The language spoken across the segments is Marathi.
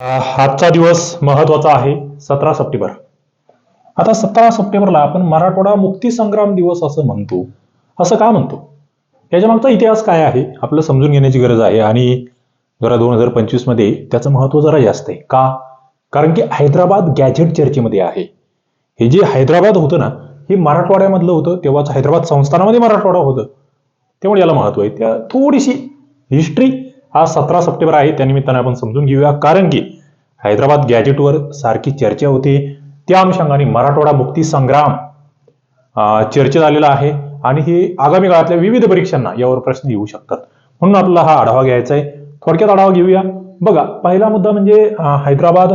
आजचा दिवस महत्त्वाचा आहे सतरा सप्टेंबर. आता सतरा सप्टेंबरला आपण मराठवाडा मुक्ती संग्राम दिवस असं म्हणतो. असं का म्हणतो? याच्या मागचा इतिहास काय आहे आपलं समजून घेण्याची गरज आहे आणि जरा दोन हजार पंचवीसमध्ये त्याचं महत्त्व जरा जास्त आहे. का? कारण की हैदराबाद गॅझेट चर्चेमध्ये आहे. हे जे हैदराबाद होतं ना हे मराठवाड्यामधलं होतं तेव्हाच हैदराबाद संस्थानामध्ये मराठवाडा होतं. त्यामुळे याला महत्त्व आहे. त्या थोडीशी हिस्ट्री आज सतरा सप्टेंबर आहे त्यानिमित्ताने आपण समजून घेऊया. कारण की हैदराबाद गॅजेटवर सारखी चर्चा होते. त्या अनुषंगाने मराठवाडा मुक्ती संग्राम चर्चेत आलेला आहे. आणि हे आगामी काळातल्या विविध परीक्षांना यावर प्रश्न येऊ शकतात. म्हणून आपल्याला हा आढावा घ्यायचा आहे. थोडक्यात आढावा घेऊया. बघा पहिला मुद्दा म्हणजे हैदराबाद.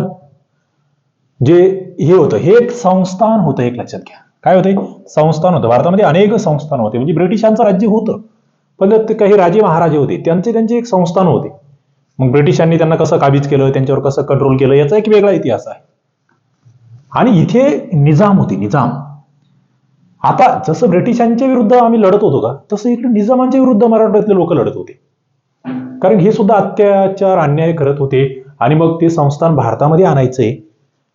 जे हे होतं हे एक संस्थान होतं एक लक्षात घ्या. काय होते संस्थान होतं. भारतामध्ये अनेक संस्थान होते. म्हणजे ब्रिटिशांचं राज्य होतं. पण ते काही राजे महाराजे होते. त्यांचे त्यांचे एक संस्थान होते. मग ब्रिटिशांनी त्यांना कसं काबीज केलं त्यांच्यावर कसं कंट्रोल केलं याचा एक वेगळा इतिहास आहे. आणि इथे निजाम होती निजाम. आता जसं ब्रिटिशांच्या विरुद्ध आम्ही लढत होतो का तसं इकडे निजामांच्या विरुद्ध मराठवाड्यातले लोक लढत होते. कारण हे सुद्धा अत्याचार अन्याय करत होते. आणि मग ते संस्थान भारतामध्ये आणायचंय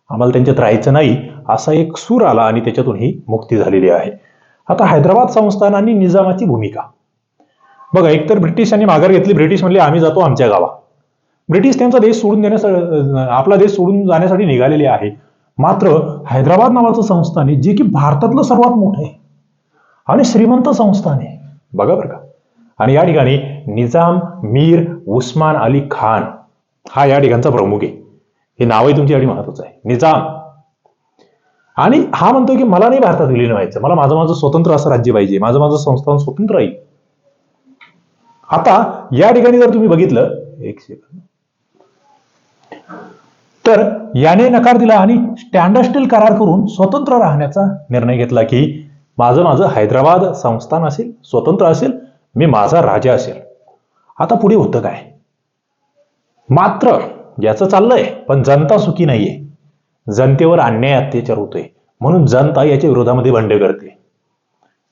आम्हाला त्यांच्यात राहायचं नाही असा एक सूर आला आणि त्याच्यातून ही मुक्ती झालेली आहे. आता हैदराबाद संस्थान आणि निजामाची भूमिका. बघा एकतर ब्रिटिशांनी माघार घेतली ब्रिटिश म्हणले आम्ही जातो आमच्या गावा ब्रिटिश त्यांचा देश सोडून देण्यासाठी आपला देश सोडून जाण्यासाठी निघालेले आहे. मात्र हैदराबाद नावाचं संस्थान आहे जे की भारतातलं सर्वात मोठं आहे आणि श्रीमंत संस्थान आहे. बघा बरं का. आणि या ठिकाणी निजाम मीर उस्मान अली खान हा या ठिकाणचा प्रमुख आहे. हे नावही तुमच्यासाठी महत्वाचं आहे. निजाम. आणि हा म्हणतो की मला नाही भारतात विलीन व्हायचं. मला माझं माझं स्वतंत्र असं राज्य पाहिजे. माझं माझं संस्थान स्वतंत्र राहील आता या ठिकाणी जर तुम्ही बघितलं एक सेकंद तर याने नकार दिला आणि स्टँड स्टील करार करून स्वतंत्र राहण्याचा निर्णय घेतला की माझं माझं हैदराबाद संस्थान असेल स्वतंत्र असेल मी माझा राजा असेल. आता पुढे होतं काय? मात्र याचं चाललंय पण जनता सुखी नाहीये. जनतेवर अन्याय अत्याचार होतोय. म्हणून जनता याच्या विरोधामध्ये बंड करते.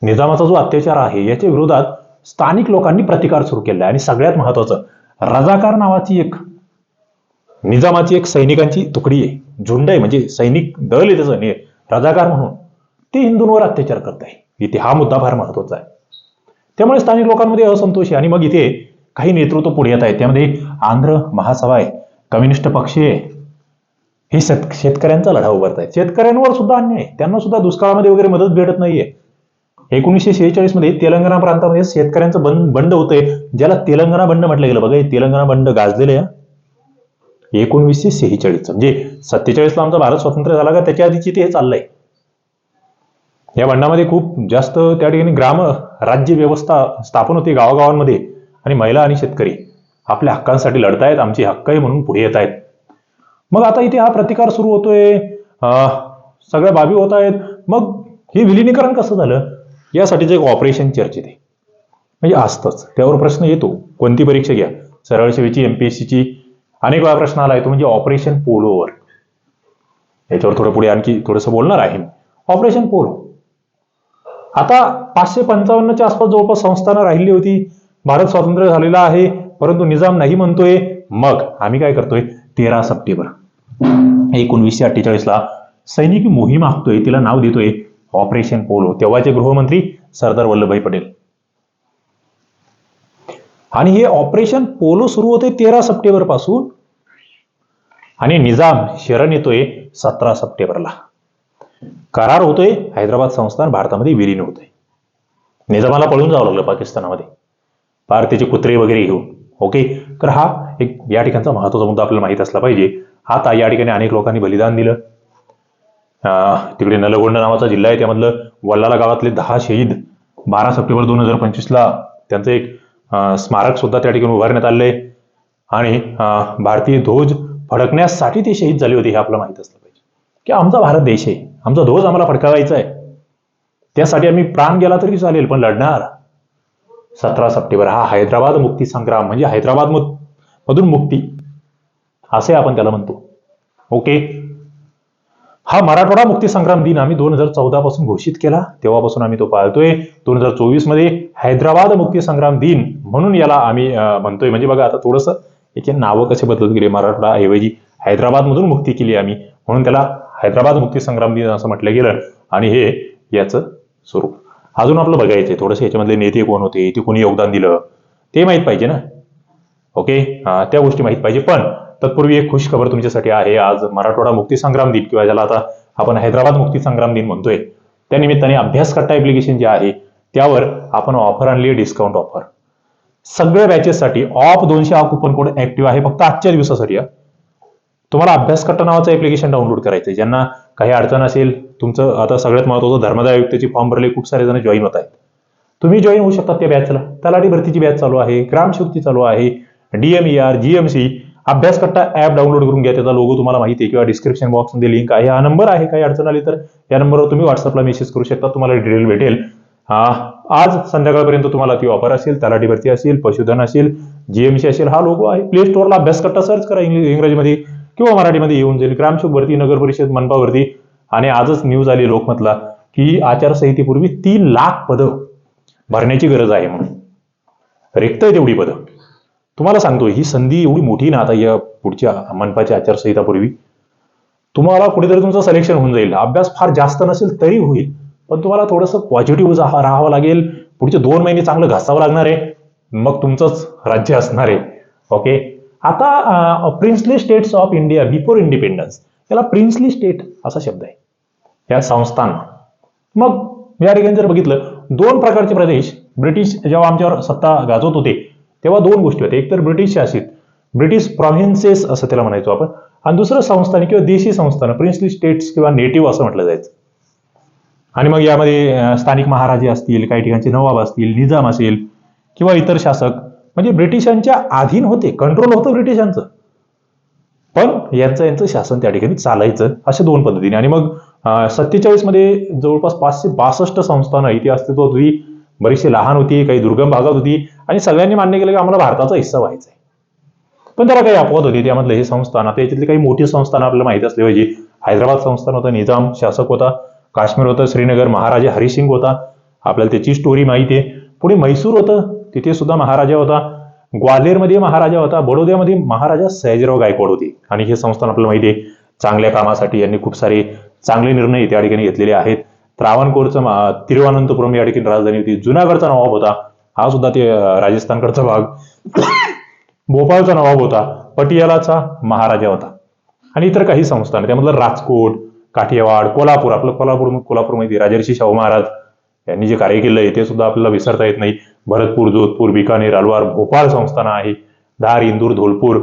निजामाचा जो अत्याचार आहे याच्या विरोधात स्थानिक लोकांनी प्रतिकार सुरू केला आणि सगळ्यात महत्वाचं रजाकार नावाची एक निजामाची एक सैनिकांची तुकडी आहे. झुंड आहे म्हणजे सैनिक दल आहे त्याचं रजाकार म्हणून. ते हिंदूंवर अत्याचार करत आहे. इथे हा मुद्दा फार महत्त्वाचा आहे. त्यामुळे स्थानिक लोकांमध्ये असंतोष आहे. आणि मग इथे काही नेतृत्व पुढे येत आहेत. त्यामध्ये आंध्र महासभा आहे. कम्युनिस्ट पक्ष आहे. हे शेत शेतकऱ्यांचा लढा उभारत आहेत. शेतकऱ्यांवर सुद्धा अन्याय आहे. त्यांना सुद्धा दुष्काळामध्ये वगैरे मदत भेटत नाहीये. एकोणीसशे शेहेचाळीसमध्ये तेलंगणा प्रांतामध्ये शेतकऱ्यांचं बंद बंड होतंय ज्याला तेलंगणा बंड म्हटलं गेलं. बघा हे तेलंगणा बंड गाजलेलं आहे एकोणवीसशे शेहेचाळीस म्हणजे सत्तेचाळीसला आमचा भारत स्वतंत्र झाला का त्याच्या आधीची ते हे चाललंय. या बंडामध्ये खूप जास्त त्या ठिकाणी ग्राम राज्य व्यवस्था स्थापन होते गावागावांमध्ये आणि महिला आणि शेतकरी आपल्या हक्कांसाठी लढतायत आमचे हक्क आहे म्हणून पुढे येत आहेत मग आता इथे हा प्रतिकार सुरू होतोय सगळ्या बाबी होत आहेत मग हे विलिनीकरण कसं झालं? यासाठीचं एक ऑपरेशन चर्चेत आहे. म्हणजे असतंच त्यावर प्रश्न येतो. कोणती परीक्षा घ्या? सरळ सेवेची एमपीएससीची अनेक वेळा प्रश्न आला येतो म्हणजे ऑपरेशन पोलोवर. याच्यावर थोडं पुढे आणखी थोडंसं बोलणार आहे ऑपरेशन पोलो. आता पाचशे पंचावन्नच्या आसपास जवळपास संस्थानं राहिली होती. भारत स्वातंत्र्य झालेला आहे परंतु निजाम नाही म्हणतोय. मग आम्ही काय करतोय? तेरा सप्टेंबर. एकोणवीसशे अठ्ठेचाळीसला सैनिकी मोहीम आखतोय तिला नाव देतोय. Operation Polo. तेव्हाचे गृहमंत्री सरदार वल्लभभाई पटेल. आणि हे ऑपरेशन पोलो सुरू होते तेरा सप्टेंबरपासून आणि निजाम शरण येतोय सतरा सप्टेंबरला. करार होतोय हैदराबाद संस्थान भारतामध्ये विलीन होतोय. निजामाला पळून जावं लागलं पाकिस्तानामध्ये. फार त्याचे कुत्रे वगैरे घेऊन. ओके? तर हा एक या ठिकाणचा महत्त्वाचा मुद्दा आपल्याला माहीत असला पाहिजे. आता या ठिकाणी अनेक लोकांनी बलिदान दिलं. तिकडे नलगोंडा नावाचा जिल्हा आहे. त्यामधलं वल्लाला गावातले दहा शहीद बारा सप्टेंबर दोन हजार पंचवीसला त्यांचं एक स्मारक सुद्धा त्या ठिकाणी उभारण्यात आले आणि भारतीय ध्वज फडकण्यासाठी ते शहीद झाले होते हे आपल्याला माहीत असलं पाहिजे. की आमचा भारत देश आहे. आमचा ध्वज आम्हाला फडकावायचा आहे. त्यासाठी आम्ही प्राण गेला तरी चालेल पण लढणार? सतरा सप्टेंबर हा हैदराबाद मुक्ती संग्राम म्हणजे हैदराबाद मधून मुक्ती. असे आपण त्याला म्हणतो. ओके? हा मराठवाडा मुक्ती संग्राम दिन आम्ही दोन हजार चौदा पासून घोषित केला. तेव्हापासून आम्ही तो पाळतोय. दोन हजार चोवीसमध्ये हैदराबाद मुक्ती संग्राम दिन म्हणून याला आम्ही म्हणतोय. म्हणजे बघा आता थोडंसं याचे नावं कसे बदलत गेले. मराठवाडा ऐवजी हैदराबादमधून मुक्ती केली आम्ही. म्हणून त्याला हैदराबाद मुक्ती संग्राम दिन असं म्हटलं गेलं. आणि हे याचं स्वरूप. अजून आपलं बघायचं थोडंसं याच्यामधले नेते कोण होते? ते कोणी योगदान दिलं? ते माहीत पाहिजे ना? ओके? त्या गोष्टी माहीत पाहिजे. पण तत्पूर्वी एक खुश खबर तुमच्यासाठी आहे. आज मराठवाडा मुक्तीसंग्राम दिन किंवा ज्याला आता आपण हैदराबाद मुक्ती संग्राम दिन म्हणतोय त्या निमित्ताने अभ्यास कट्टा ऍप्लिकेशन जे आहे त्यावर आपण ऑफर आणली डिस्काउंट ऑफर सगळ्या बॅचेससाठी ऑफ दोनशे हा कुपन कोड ऍक्टिव्ह आहे फक्त आजच्या दिवसासाठी तुम्हाला अभ्यास कट्टा नावाचं ऍप्लिकेशन डाउनलोड करायचं आहे ज्यांना काही अडचण असेल तुमचं आता सगळ्यात महत्वाचं धर्मदाय आयुक्ताची फॉर्म भरले खूप सारे जण जॉईन होत आहेत. तुम्ही जॉईन होऊ शकता त्या बॅचला तलाठी भरतीची बॅच चालू आहे ग्रामशक्ती चालू आहे DMER GMC Abhyaskatta app download करून घ्या. त्याचा लोगो तुम्हाला माहिती आहे किंवा डिस्क्रिप्शन बॉक्समध्ये लिंक आहे. हा नंबर आहे. काही अडचण आली तर या नंबरवर तुम्ही व्हॉट्सअपला मेसेज करू शकता. तुम्हाला डिटेल भेटेल. आज संध्याकाळपर्यंत तुम्हाला ती ऑफर असेल तलाठी भरती असेल पशुधन असेल जीएमसी असेल हा लोगो आहे. प्ले स्टोअरला अभ्यास कट्टा सर्च करा इंग्रजीमध्ये किंवा मराठीमध्ये येऊन जाईल. ग्रामशोक भरती नगर परिषद मनपावरती आणि आजच न्यूज आली लोकमतला की आचारसंहितेपूर्वी तीन लाख पदं भरण्याची गरज आहे म्हणून. रिक्त आहे तेवढी पदं. तुम्हाला सांगतो ही संधी एवढी मोठी ना आता या पुढच्या मनपाच्या आचारसंहितापूर्वी. तुम्हाला कुठेतरी तुमचं सिलेक्शन होऊन जाईल. अभ्यास फार जास्त नसेल तरी होईल पण तुम्हाला थोडंसं पॉझिटिव्ह राहावं लागेल. पुढचे दोन महिने चांगलं घासावं लागणार आहे. मग तुमचंच राज्य असणार आहे. ओके आता princely states of India before independence याला प्रिन्सली स्टेट असा शब्द आहे. या संस्थान. मग या ठिकाणी जर बघितलं दोन प्रकारचे प्रदेश. ब्रिटिश जेव्हा आमच्यावर सत्ता गाजवत होते तेव्हा दोन गोष्टी होत्या. एक तर ब्रिटिश शासित ब्रिटिश प्रॉव्हिन्सेस असं त्याला म्हणायचो आपण आणि दुसरं संस्थान किंवा देशी संस्थान प्रिन्सली स्टेट्स किंवा नेटिव्ह असं म्हटलं जायचं. आणि मग यामध्ये स्थानिक महाराजे असतील काही ठिकाणचे नवाब असतील निजाम असेल किंवा इतर शासक म्हणजे ब्रिटिशांच्या अधीन होते कंट्रोल होतं ब्रिटिशांचं. पण यांचं यांचं शासन त्या ठिकाणी चालायचं अशा दोन पद्धतीने. आणि मग सत्तेचाळीसमध्ये जवळपास पाचशे बासष्ट संस्थानं इथे अस्तित्वात होती बरीचशी लहान होती काही दुर्गम भागात होती आणि सगळ्यांनी मान्य केलं की आम्हाला भारताचा हिस्सा व्हायचा आहे. पण त्याला काही अपवाद होती त्यामधलं हे संस्थान आता याच्यातली काही मोठी संस्थान आपल्याला माहिती असली पाहिजे हैदराबाद संस्थान होतं निजाम शासक होता काश्मीर होतं श्रीनगर महाराजा हरिसिंग होता. आपल्याला त्याची स्टोरी माहिती आहे. पुढे म्हैसूर होतं तिथे सुद्धा महाराजा होता. ग्वाल्हेरमध्ये महाराजा होता बडोद्यामध्ये महाराजा सयाजीराव गायकवाड होते. आणि हे संस्थान आपल्याला माहिती आहे चांगल्या कामासाठी यांनी खूप सारे चांगले निर्णय त्या ठिकाणी घेतलेले आहेत. त्रावणकोरचं तिरुवनंतपुरम या ठिकाणी राजधानी होती. जुनागडचा नवाब होता. हा सुद्धा ते राजस्थानकडचा भाग. भोपाळचा नवाब होता. पटियालाचा महाराजा होता. आणि इतर काही संस्थान त्यामधलं राजकोट काठियावाड कोल्हापूर. आपलं कोल्हापूर कोल्हापूर माहिती राजर्षी शाहू महाराज यांनी जे कार्य केलंय ते सुद्धा आपल्याला विसरता येत नाही. भरतपूर जोधपूर बिकानेर अलवार भोपाळ संस्थान आहे. धार इंदूर धोलपूर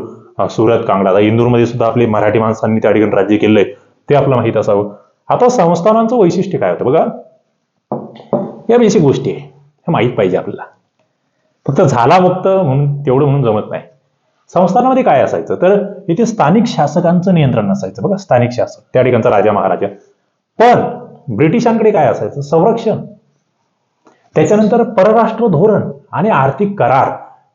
सुरत कांगडा. इंदूरमध्ये सुद्धा आपले मराठी माणसांनी त्या ठिकाणी राज्य केले ते आपलं माहीत असावं. आता संस्थानांचं वैशिष्ट्य काय होतं बघा? या बेसिक गोष्टी आहे. हे माहीत पाहिजे आपल्याला. फक्त झाला मुक्त म्हणून तेवढं म्हणून जमत नाही. संस्थानामध्ये काय असायचं? तर इथे स्थानिक शासकांचं नियंत्रण असायचं बघा स्थानिक शासक. त्या ठिकाणचा राजा महाराजा. पण ब्रिटिशांकडे काय असायचं? संरक्षण. त्याच्यानंतर परराष्ट्र धोरण आणि आर्थिक करार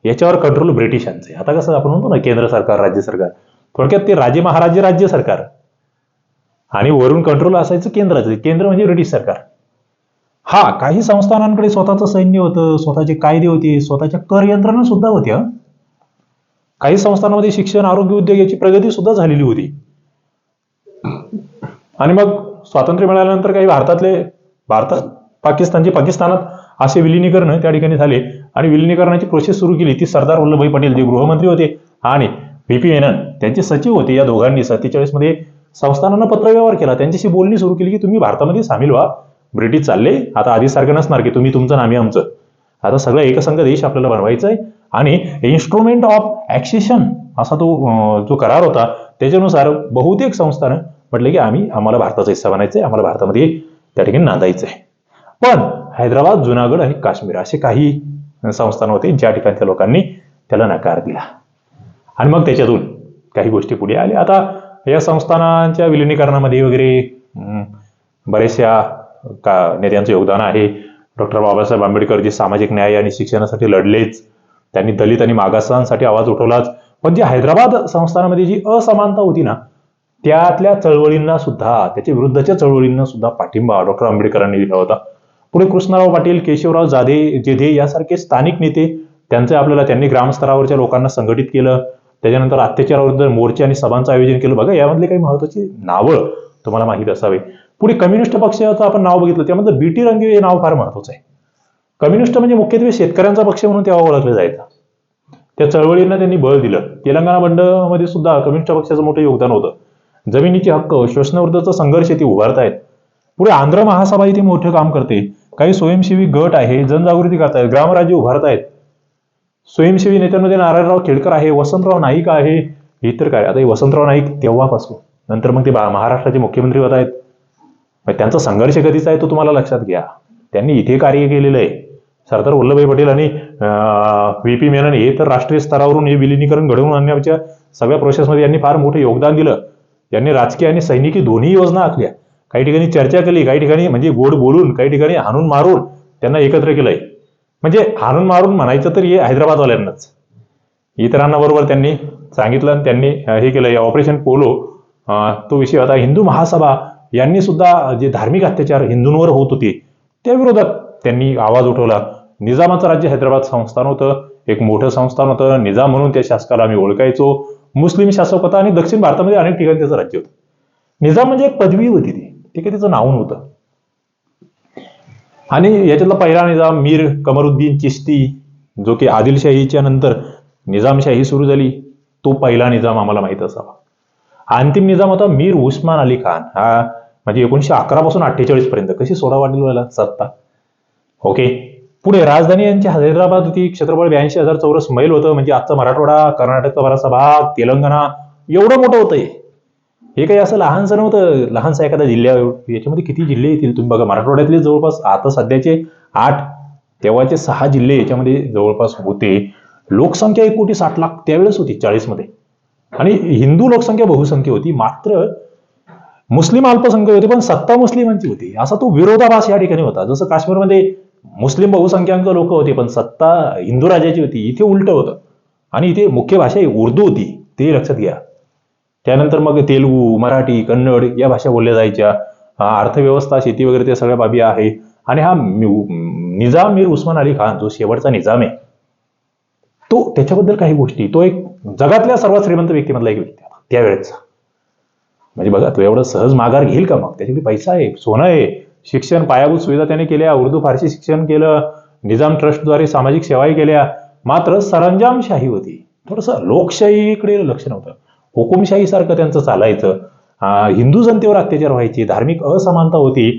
याच्यावर कंट्रोल ब्रिटिशांचे आता कसं आपण म्हणतो ना केंद्र सरकार राज्य सरकार. थोडक्यात ते राजे महाराजे राज्य सरकार. आणि वरून कंट्रोल असायचं केंद्राचं. केंद्र म्हणजे ब्रिटिश सरकार. हा काही संस्थानांकडे स्वतःचं सैन्य होतं स्वतःचे कायदे होते स्वतःच्या कर यंत्रणा सुद्धा होत्या. काही संस्थांमध्ये शिक्षण आरोग्य उद्योग याची प्रगती सुद्धा झालेली होती. आणि मग स्वातंत्र्य मिळाल्यानंतर काही भारतातले भारतात पाकिस्तानचे पाकिस्तानात असे विलिनीकरण त्या ठिकाणी झाले. आणि विलिनीकरणाची प्रोसेस सुरू केली. ती सरदार वल्लभभाई पटेल जे गृहमंत्री होते आणि व्ही पी मेनन त्यांचे सचिव होते या दोघांनी. सत्तेचाळीसमध्ये संस्थानांना पत्रव्यवहार केला. त्यांच्याशी बोलणी सुरू केली की तुम्ही भारतामध्ये सामील व्हा. ब्रिटिश चालले. आता आधी सारखं नसणार की तुम्ही तुमचं नामी आमचं. आता सगळं एकसंघ देश आपल्याला बनवायचा आहे आणि इन्स्ट्रुमेंट ऑफ ॲक्सेशन असा तो जो करार होता त्याच्यानुसार बहुतेक संस्थानं म्हटलं की आम्ही आम्हाला भारताचा हिस्सा बनायचा आहे आम्हाला भारतामध्ये त्या ठिकाणी नांदायचं आहे पण हैदराबाद जुनागड आणि काश्मीर असे काही संस्थान होते. ज्या ठिकाणी त्या लोकांनी त्याला नकार दिला. आणि मग त्याच्यातून काही गोष्टी पुढे आल्या. आता या संस्थानांच्या विलिनीकरणामध्ये वगैरे बऱ्याचशा का नेत्यांचं योगदान आहे. डॉक्टर बाबासाहेब आंबेडकर जे सामाजिक न्याय आणि शिक्षणासाठी लढलेच. त्यांनी दलित आणि मागासांसाठी आवाज उठवलाच. पण जी हैदराबाद संस्थानामध्ये जी असमानता होती ना त्यातल्या चळवळींना सुद्धा त्याच्या विरुद्धच्या चळवळींना सुद्धा पाठिंबा डॉक्टर आंबेडकरांनी दिला होता. पुढे कृष्णराव पाटील केशवराव जाधे जेधे यासारखे स्थानिक नेते त्यांचे आपल्याला त्यांनी ग्रामस्तरावरच्या लोकांना संघटित केलं. त्याच्यानंतर अत्याचाराविरुद्ध मोर्चे आणि सभांचं आयोजन केलं बघा यामधले काही महत्वाची नावं तुम्हाला माहीत असावे. पुढे कम्युनिस्ट पक्षाचं आपण नाव बघितलं त्यामध्ये बीटी रंगे हे नाव फार महत्वाचं आहे. कम्युनिस्ट म्हणजे मुख्यत्वे शेतकऱ्यांचा पक्ष म्हणून तेव्हा ओळखलं जायचं. त्या चळवळींना त्यांनी बळ दिलं. तेलंगणा बंडमध्ये सुद्धा कम्युनिस्ट पक्षाचं मोठं योगदान होतं. जमिनीचे हक्क शोषणाविरुद्धचा संघर्ष ते उभारतायत पुढे आंध्र महासभा इथे मोठं काम करते. काही स्वयंसेवी गट आहे जनजागृती करतायत ग्रामराज्य उभारतायत स्वयंसेवी नेत्यांमध्ये नारायणराव खेडकर आहे वसंतराव नाईक आहे. हे तर काय? आता हे वसंतराव नाईक तेव्हापासून. नंतर मग ते महाराष्ट्राचे मुख्यमंत्री होत आहेत. मग त्यांचा संघर्ष कधीचा आहे तो तुम्हाला लक्षात घ्या. त्यांनी इथे कार्य केलेलं आहे. सरदार वल्लभभाई पटेल आणि व्ही पी मेनन हे तर राष्ट्रीय स्तरावरून हे विलिनीकरण घडवून आणण्याच्या सगळ्या प्रोसेसमध्ये यांनी फार मोठं योगदान दिलं. यांनी राजकीय आणि सैनिकी दोन्ही योजना आखल्या. काही ठिकाणी चर्चा केली काही ठिकाणी म्हणजे गोड बोलून काही ठिकाणी हाणून मारून त्यांना एकत्र केलंय. म्हणजे हाणून मारून म्हणायचं तर हे हैदराबादवाल्यांनाच. इतरांना बरोबर त्यांनी सांगितलं आणि त्यांनी हे केलं. या ऑपरेशन पोलो तो विषय होता हिंदू महासभा यांनी सुद्धा जे धार्मिक अत्याचार हिंदूंवर होत होते त्या विरोधात त्यांनी आवाज उठवला. निजामाचं राज्य हैदराबाद संस्थान होतं. एक मोठं संस्थान होतं. निजाम म्हणून त्या शासकाला आम्ही ओळखायचो. मुस्लिम शासक होता आणि दक्षिण भारतामध्ये अनेक ठिकाणी त्याचं राज्य होतं. निजाम म्हणजे एक पदवी होती ती. ठीक आहे तिचं नाव नव्हतं. आणि याच्यातला पहिला निजाम मीर कमरुद्दीन चिश्ती जो की आदिलशाहीच्या नंतर निजामशाही सुरू झाली तो पहिला निजाम आम्हाला माहीत असावा. अंतिम निजाम होता मीर उस्मान अली खान. हा म्हणजे एकोणीशे अकरा पासून अठ्ठेचाळीस पर्यंत. कशी सोडा वाटेल व्हायला सत्ता. ओके. पुढे राजधानी यांची हैदराबाद होती क्षेत्रफळ ब्याऐंशी हजार चौरस मैल होतं म्हणजे आजचा मराठवाडा कर्नाटकचा बराचसा भाग तेलंगणा एवढं मोठं होतं हे काही असं लहानसं नव्हतं? लहानसा एखादा जिल्ह्या याच्यामध्ये किती जिल्हे येतील तुम्ही बघा. मराठवाड्यातले जवळपास आता सध्याचे आठ तेव्हाचे सहा जिल्हे याच्यामध्ये जवळपास होते. लोकसंख्या एक कोटी साठ लाख त्यावेळेस होती चाळीसमध्ये. आणि हिंदू लोकसंख्या बहुसंख्य होती. मात्र मुस्लिम अल्पसंख्य होते पण सत्ता मुस्लिमांची होती. असा तो विरोधाभास या ठिकाणी होता. जसं काश्मीरमध्ये मुस्लिम बहुसंख्याक लोक होते पण सत्ता हिंदू राजाची होती. इथे उलट होतं. आणि इथे मुख्य भाषा उर्दू होती. ते लक्षात घ्या. त्यानंतर मग तेलुगू मराठी कन्नड या भाषा बोलल्या जायच्या. अर्थव्यवस्था शेती वगैरे त्या सगळ्या बाबी आहे. आणि हा निजाम मीर उस्मान अली खान जो शेवटचा निजाम आहे तो त्याच्याबद्दल काही गोष्टी तो एक जगातल्या सर्वात श्रीमंत व्यक्तीमधला एक व्यक्ती त्यावेळेचा. म्हणजे बघा तो एवढं सहज माघार घेईल का मग? त्याच्याकडे पैसा आहे सोनं आहे शिक्षण पायाभूत सुविधा त्याने केल्या उर्दू फारसी शिक्षण केलं निजाम ट्रस्टद्वारे सामाजिक सेवाही केल्या. मात्र सरंजामशाही होती. थोडंसं लोकशाहीकडे लक्ष नव्हतं. हुकुमशाहीसारखं त्यांचं चालायचं. हिंदू जनतेवर अत्याचार व्हायचे धार्मिक असमानता होती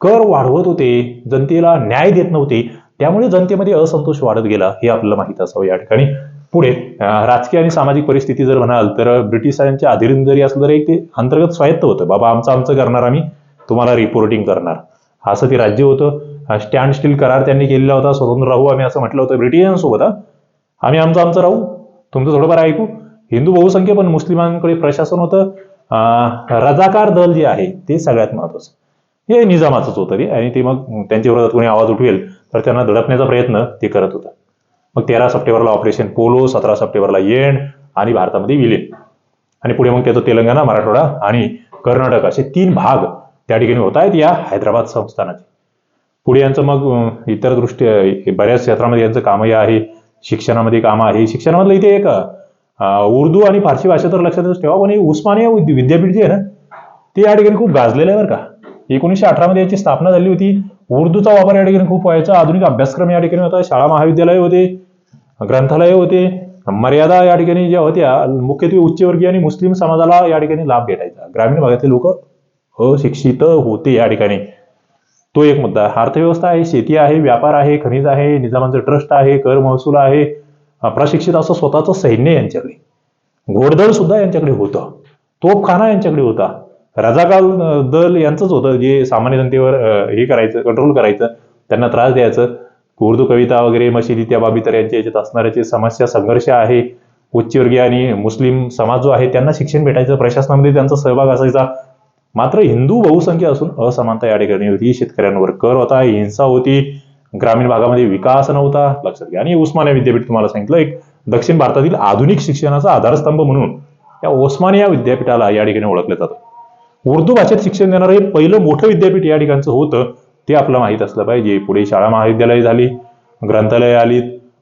कर वाढवत होते जनतेला न्याय देत नव्हते त्यामुळे जनतेमध्ये असंतोष वाढत गेला हे आपल्याला माहीत असावं या ठिकाणी. पुढे राजकीय आणि सामाजिक परिस्थिती जर म्हणाल तर ब्रिटिशांच्या अधीन जरी असलं तरी एक ते अंतर्गत स्वायत्त होतं. बाबा आमचं आमचं करणार आम्ही तुम्हाला रिपोर्टिंग करणार. असं ते राज्य होतं. स्टँड स्टील करार त्यांनी केलेला होता स्वतंत्र राहू आम्ही असं म्हटलं होतं ब्रिटिशांसोबत आम्ही आमचं आमचं राहू. तुमचं थोडंफार ऐकू. हिंदू बहुसंख्य पण मुस्लिमांकडे प्रशासन होतं. रजाकार दल जे आहे ते सगळ्यात महत्वाचं. हे निजामाचंच होतं रे. आणि ते मग त्यांच्या विरोधात कोणी आवाज उठवेल तर त्यांना दडपण्याचा प्रयत्न ते करत होतं. मग तेरा सप्टेंबरला ऑपरेशन पोलो सतरा सप्टेंबरला येण आणि भारतामध्ये विलीन. आणि पुढे मग त्याचं तेलंगणा मराठवाडा आणि कर्नाटक असे तीन भाग त्या ठिकाणी होत आहेत या हैदराबाद संस्थानाचे. पुढे यांचं मग इतर दृष्टी बऱ्याच क्षेत्रामध्ये यांचं कामही आहे. शिक्षणामध्ये काम आहे. शिक्षणामधलं इथे एक उर्दू आणि फारसी भाषा तर लक्षातच ठेवा पण हे उस्मानिया विद्यापीठ जे आहे ना ते या ठिकाणी खूप गाजलेलं आहे बरं का. एकोणीसशे अठरामध्ये याची स्थापना झाली होती. उर्दूचा वापर या ठिकाणी खूप व्हायचा. आधुनिक अभ्यासक्रम या ठिकाणी होता. शाळा महाविद्यालय होते ग्रंथालय होते. मर्यादा या ठिकाणी ज्या होत्या मुख्यत्वे उच्चवर्गीय आणि मुस्लिम समाजाला या ठिकाणी लाभ भेटायचा. ग्रामीण भागातले लोक अशिक्षित होते या ठिकाणी. तो एक मुद्दा. अर्थव्यवस्था आहे शेती आहे व्यापार आहे खनिज आहे निजामांचं ट्रस्ट आहे कर महसूल आहे प्रशिक्षित असं स्वतःचं सैन्य यांच्याकडे. घोडदळ सुद्धा यांच्याकडे होतं. तोफखाना यांच्याकडे होता. रजाकार दल यांचंच होतं जे सामान्य जनतेवर हे करायचं कंट्रोल करायचं त्यांना त्रास द्यायचं. उर्दू कविता वगैरे मशिदी त्या बाबी तर यांच्या याच्यात असणाऱ्याचे समस्या संघर्ष आहे उच्चवर्गीय आणि मुस्लिम समाज जो आहे त्यांना शिक्षण भेटायचं प्रशासनामध्ये त्यांचा सहभाग असायचा. मात्र हिंदू बहुसंख्य असून असमानता या ठिकाणी होती. शेतकऱ्यांवर कर होता हिंसा होती. ग्रामीण भागामध्ये विकास नव्हता लक्षात घ्या. आणि उस्मानिया विद्यापीठ तुम्हाला सांगितलं एक दक्षिण भारतातील आधुनिक शिक्षणाचा आधारस्तंभ म्हणून या ओस्मानिया विद्यापीठाला या ठिकाणी ओळखलं जातं. उर्दू भाषेत शिक्षण देणारं हे पहिलं मोठं विद्यापीठ या ठिकाणचं होतं ते आपलं माहीत असलं पाहिजे. पुढे शाळा महाविद्यालय झाली ग्रंथालय आली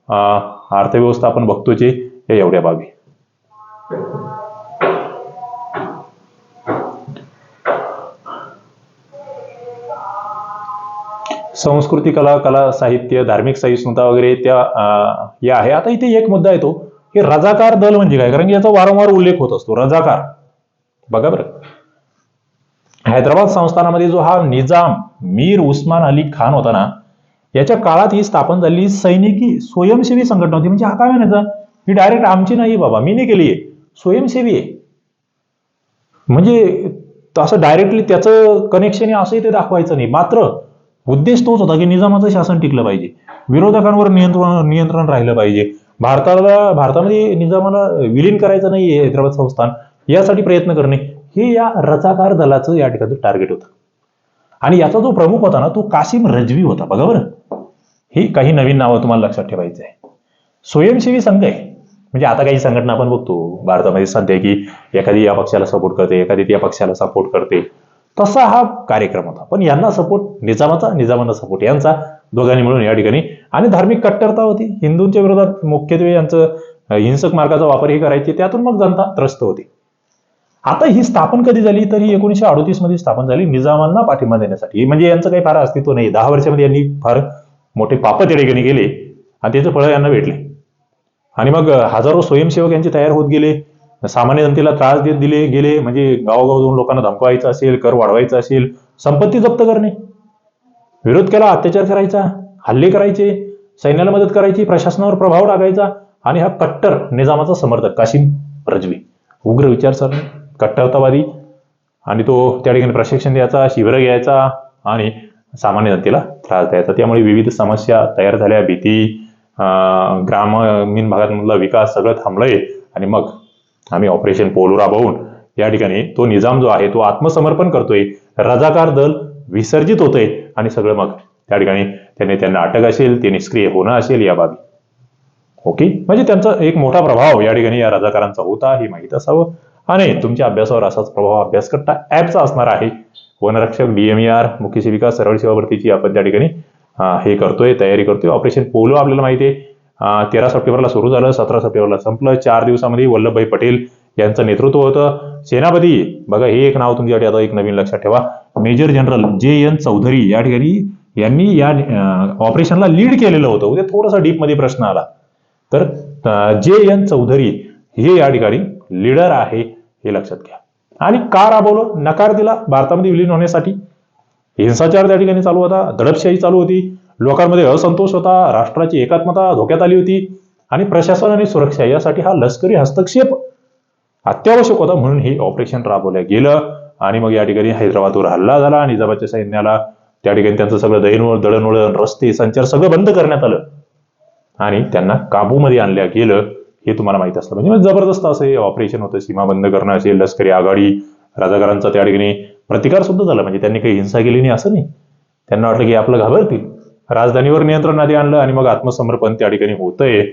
अर्थव्यवस्था आपण बघतोचे या एवढ्या बाबी. संस्कृती कला कला साहित्य धार्मिक सहिष्णुता वगैरे त्या या आहे. आता इथे एक मुद्दा येतो की रजाकार दल म्हणजे काय? कारण की याचा वारंवार उल्लेख होत असतो रजाकार. बघा बरं. हैदराबाद संस्थानामध्ये जो हा निजाम मीर उस्मान अली खान होता ना याच्या काळात ही स्थापन झालेली सैनिकी स्वयंसेवी संघटना होती. म्हणजे हा काय म्हणायचा? ही डायरेक्ट आमची नाही बाबा मी नाही केली आहे. स्वयंसेवी आहे. म्हणजे असं डायरेक्टली त्याचं कनेक्शन असं असंही ते दाखवायचं नाही. मात्र उद्देश तोच होता की निजामाचं शासन टिकलं पाहिजे. विरोधकांवर नियंत्रण नियंत्रण राहिलं पाहिजे. भारताला भारतामध्ये निजामाला विलीन करायचं नाही हैदराबाद संस्थान यासाठी प्रयत्न करणे हे या रचाकार दलाचं या ठिकाणी टार्गेट होतं. आणि याचा जो प्रमुख होता ना तो कासिम रजवी होता. बघा बरं. ही काही नवीन नावं तुम्हाला लक्षात ठेवायचं आहे. स्वयंसेवी संघ आहे. म्हणजे आता काही संघटना आपण बघतो. भारतामध्ये सध्या की एखादी या पक्षाला सपोर्ट करते एखादी त्या पक्षाला सपोर्ट करते. तसा हा कार्यक्रम होता. पण यांना सपोर्ट निजामाचा निजामांना सपोर्ट यांचा दोघांनी मिळून या ठिकाणी. आणि धार्मिक कट्टरता होती. हिंदूंच्या विरोधात मुख्यत्वे यांचं हिंसक मार्गाचा वापर हे करायचे. त्यातून मग जनता त्रस्त होती. आता ही स्थापन कधी झाली? तर ही एकोणीशे अडोतीसमध्ये स्थापन झाली निजामांना पाठिंबा देण्यासाठी. म्हणजे यांचं काही फार अस्तित्व नाही. दहा वर्षामध्ये यांनी फार मोठे पाप त्या ठिकाणी गेले आणि त्याचं फळ यांना भेटले. आणि मग हजारो स्वयंसेवक यांचे तयार होत गेले. सामान्य जनतेला त्रास देत दिले गेले म्हणजे गावोगाव जाऊन लोकांना धमकवायचं असेल कर वाढवायचा असेल संपत्ती जप्त करणे. विरोध केला अत्याचार करायचा हल्ले करायचे सैन्याला मदत करायची प्रशासनावर प्रभाव टाकायचा आणि हा कट्टर निजामाचा समर्थक काशिम रजवी. उग्र विचारसरणी कट्टरतावादी आणि तो त्या ठिकाणी प्रशिक्षण द्यायचा शिबिरं घ्यायचा आणि सामान्य जनतेला त्रास द्यायचा. त्यामुळे विविध समस्या तयार झाल्या भीती ग्रामीण भागातमधला विकास सगळं थांबलंय आणि मग आम्ही ऑपरेशन पोलो राबवून या ठिकाणी तो निजाम जो आहे तो आत्मसमर्पण करतोय. रजाकार दल विसर्जित होतोय आणि सगळं मग त्या ठिकाणी त्याने त्यांना अटक असेल ते निष्क्रिय होणं असेल या बाबी. ओके? म्हणजे त्यांचा एक मोठा प्रभाव या ठिकाणी या रजाकारांचा होता हे माहीत असावं. आणि तुमच्या अभ्यासावर असाच प्रभाव अभ्यासकर्ता ऍपचा असणार आहे. वनरक्षक डीएमईआर मुख्य सेविका सरळ सेवा भरतीची आपण त्या ठिकाणी हे करतोय तयारी करतोय. ऑपरेशन पोलो आपल्याला माहिती आहे. तेरा सप्टेंबरला सुरू झालं सतरा सप्टेंबरला संपलं. चार दिवसामध्ये वल्लभभाई पटेल यांचं नेतृत्व होतं. सेनापती बघा हे एक नाव तुमच्यासाठी आता एक नवीन लक्षात ठेवा. Major general J N Chaudhuri या ठिकाणी यांनी या ऑपरेशनला लीड केलेलं होतं. उद्या थोडासा डीपमध्ये प्रश्न आला. तर जे एन चौधरी हे या ठिकाणी लीडर आहे हे लक्षात घ्या. आणि का राबवलं? नकार दिला. भारतामध्ये विलीन होण्यासाठी. हिंसाचार त्या ठिकाणी चालू होता. दडपशाही चालू होती. लोकांमध्ये असंतोष होता राष्ट्राची एकात्मता धोक्यात आली होती आणि प्रशासन आणि सुरक्षा यासाठी हा लष्करी हस्तक्षेप अत्यावश्यक होता म्हणून हे ऑपरेशन राबवलं गेलं. आणि मग या ठिकाणी हैदराबादवर हल्ला झाला निजामाच्या सैन्याला त्या ठिकाणी त्यांचं सगळं दळणवळण दळणवळण रस्ते संचार सगळं बंद करण्यात आलं. आणि त्यांना काबूमध्ये आणल्या गेलं. हे तुम्हाला माहीत असलं म्हणजे जबरदस्त असं हे ऑपरेशन होतं. सीमा बंद करणं असेल लष्करी आघाडी राजाकारांचा त्या ठिकाणी प्रतिकार सुद्धा झाला. म्हणजे त्यांनी काही हिंसा केली नाही असं नाही. त्यांना वाटलं की आपलं घाबरतील. राजधानीवर नियंत्रण आधी आणलं आणि मग आत्मसमर्पण त्या ठिकाणी होतंय.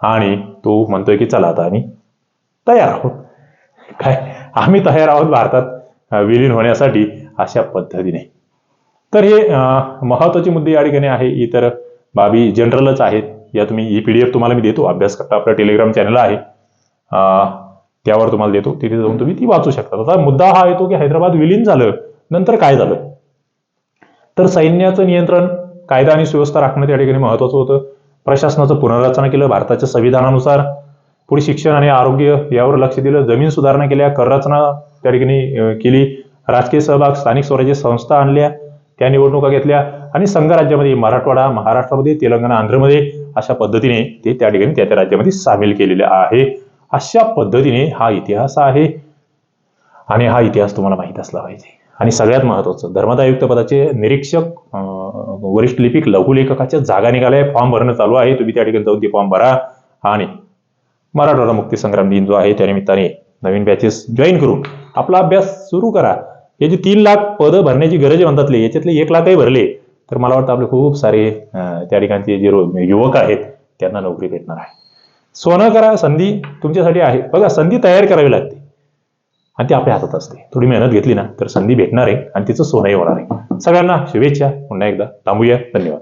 आणि तो म्हणतोय की चला आता आम्ही तयार आहोत. काय? आम्ही तयार आहोत भारतात विलीन होण्यासाठी अशा पद्धतीने. तर हे महत्त्वाचे मुद्दे या ठिकाणी आहे. इतर बाबी जनरलच आहेत. या तुम्ही ही पीडीएफ तुम्हाला मी देतो. अभ्यास करता आपला टेलिग्राम चॅनल आहे. त्यावर तुम्हाला देतो. तिथे जाऊन तुम्ही ती वाचू शकता. आता मुद्दा हा येतो की हैदराबाद विलीन झालं नंतर काय झालं? तर सैन्याचं नियंत्रण कायदा आणि सुव्यवस्था राखणं त्या ठिकाणी महत्वाचं होतं. प्रशासनाचं पुनर्रचना केलं भारताच्या संविधानानुसार पुढे शिक्षण आणि आरोग्य यावर लक्ष दिलं जमीन सुधारणा केल्या कररचना त्या ठिकाणी केली. राजकीय सहभाग स्थानिक स्वराज्य संस्था आणल्या त्या निवडणुका घेतल्या आणि संघराज्यामध्ये मराठवाडा महाराष्ट्रामध्ये तेलंगणा आंध्रमध्ये अशा पद्धतीने ते त्या ठिकाणी त्या त्या राज्यामध्ये सामील केलेले आहे. अशा पद्धतीने हा इतिहास आहे. आणि हा इतिहास तुम्हाला माहीत असला पाहिजे. आणि सगळ्यात महत्वाचं धर्मदायुक्त पदाचे निरीक्षक वरिष्ठ लिपिक लघुलेखकाच्या जागा निघाल्या फॉर्म भरणं चालू आहे तुम्ही त्या ठिकाणी जाऊन ते फॉर्म भरा. आणि मराठवाडा मुक्तीसंग्राम दिन जो आहे त्या निमित्ताने नवीन बॅचेस जॉईन करून आपला अभ्यास सुरू करा. हे जे तीन लाख पदं भरण्याची गरज म्हणतातले याच्यातले एक लाखही भरले तर मला वाटतं आपले खूप सारे त्या ठिकाणचे जे युवक आहेत त्यांना नोकरी भेटणार आहे. सोनं करा संधी तुमच्यासाठी आहे. बघा संधी तयार करावी लागते. आणि ती आपल्या हातात असते. थोडी मेहनत घेतली ना तर संधी भेटणार आहे आणि तिचं सोनंही होणार आहे. सगळ्यांना शुभेच्छा. पुन्हा एकदा थांबूया. धन्यवाद.